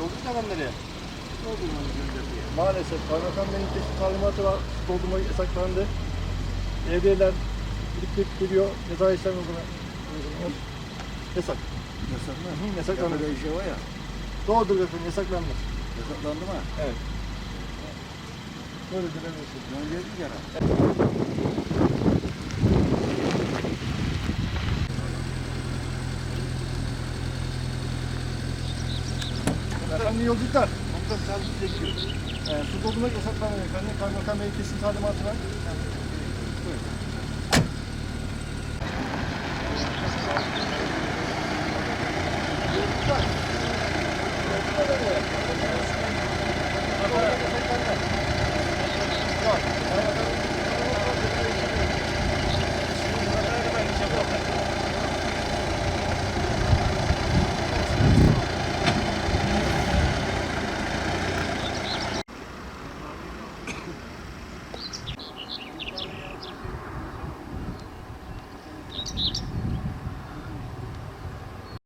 Dolduracağım nereye? Maalesef kaymakam beyin kesin talimatı var. Doldurma yasaklandı. Evdeler gidip gidip geliyor. Ceza işlem uygulama. uygulanıyor. Yasak. Yasaklı. Hı, yasaklandı. Bir şey var ya. Doğrudur efendim yasaklandı. Yasaklandı mı? Evet. Böyle dilemiyorsun. Ben yedim gene. Efendim yolculuklar. Komutan servis çekiyor. Ee, su doldurmak yasaklanıyor efendim. Kaymakam beyin kesin talimatı var.